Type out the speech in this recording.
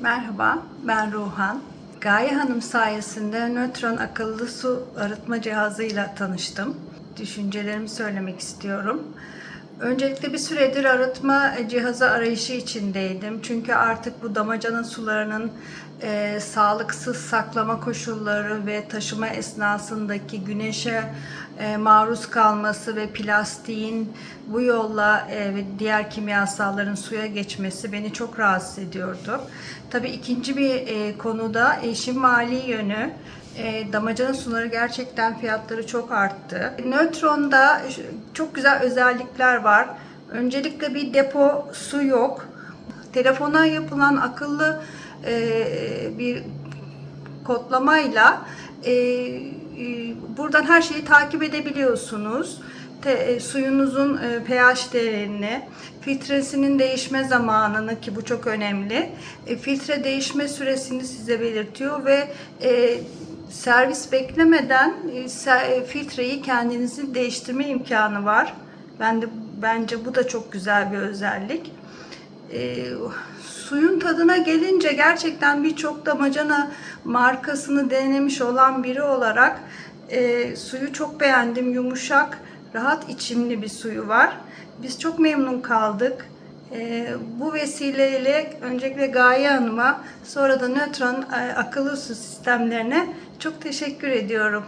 Merhaba, ben Ruhan. Gaye Hanım sayesinde nötron akıllı su arıtma cihazıyla tanıştım. Düşüncelerimi söylemek istiyorum. Öncelikle bir süredir arıtma cihazı arayışı içindeydim. Çünkü artık bu damacana sularının e, sağlıksız saklama koşulları ve taşıma esnasındaki güneşe e, maruz kalması ve plastiğin bu yolla e, ve diğer kimyasalların suya geçmesi beni çok rahatsız ediyordu. Tabii ikinci bir e, konuda işin mali yönü. E, damacana suları gerçekten fiyatları çok arttı. Nötron'da çok güzel özellikler var. Öncelikle bir depo su yok. Telefona yapılan akıllı e, bir kodlamayla e, e, buradan her şeyi takip edebiliyorsunuz. Te, e, suyunuzun e, pH değerini, filtresinin değişme zamanını ki bu çok önemli. E, filtre değişme süresini size belirtiyor ve e, servis beklemeden e, e, filtreyi kendinizin değiştirme imkanı var. Ben de bence bu da çok güzel bir özellik. E, suyun tadına gelince gerçekten birçok damacana markasını denemiş olan biri olarak e, suyu çok beğendim. Yumuşak, rahat içimli bir suyu var. Biz çok memnun kaldık. E, bu vesileyle öncelikle Gaye Hanım'a sonra da Nötron e, akıllı su sistemlerine çok teşekkür ediyorum.